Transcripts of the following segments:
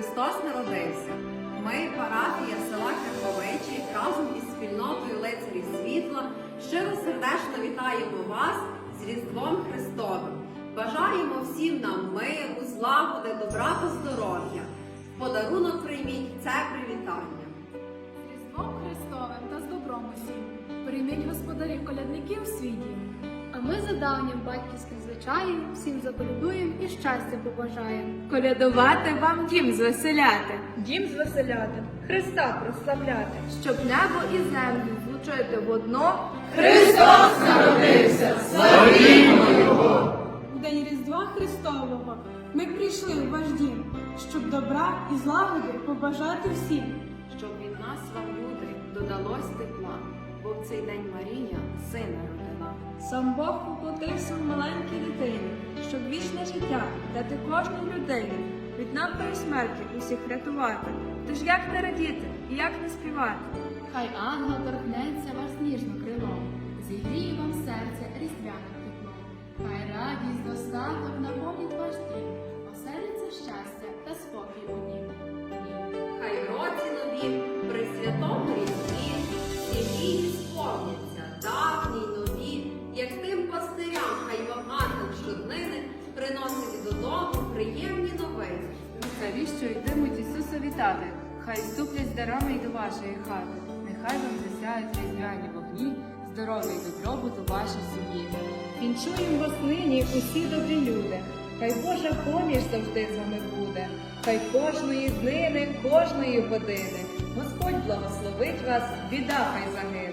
Христос народився. Ми, парафія села Криховичі, разом із спільнотою лицарів світла щиро сердечно вітаємо вас з Різдвом Христовим. Бажаємо всім нам миру, злагоди, добра та здоров'я. Подарунок прийміть це привітання. З Різдвом Христовим та з добром усім. Прийміть господарів колядників в свій дім. А ми за давнім батьківським звичаєм всім заколядуємо і щастя побажаємо. Колядувати вам дім звеселяти, Дім звеселяти, Христа прославляти. Щоб небо і землю злучити в одно, У день Різдва Христового ми прийшли у ваш дім, щоб добра і злагоди побажати всім. Щоб від нас вам, люди, додалось тепла, бо в цей день Марія сина родила. Сам Бог поплатився в маленькій дитині, щоб вічне життя дати кожній людині, від напої смерті усіх рятувати. Тож як не радіти і як не співати? Хай ангел торкнеться вас ніжно що йтимуть Ісуса вітати, хай ступлять з дарами й до вашої хати. Нехай вам засяють різдвяні вогні, здоров'я й добробут у вашій сім'ї. Вінчуємо вас нині усі добрі люди. Хай Божа поміч завжди з вами буде. Хай кожної днини, кожної години. Господь благословить вас, біда хай загине.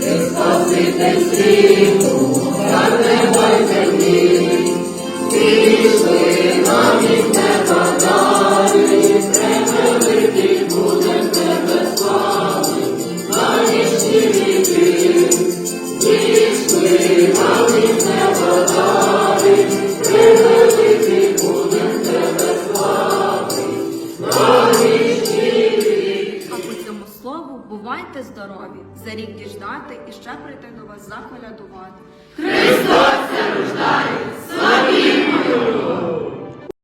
Ти спаситель світу, а бувайте здорові, за рік діждати і ще прийти до вас заколядувати. Христос це рождає, славімо!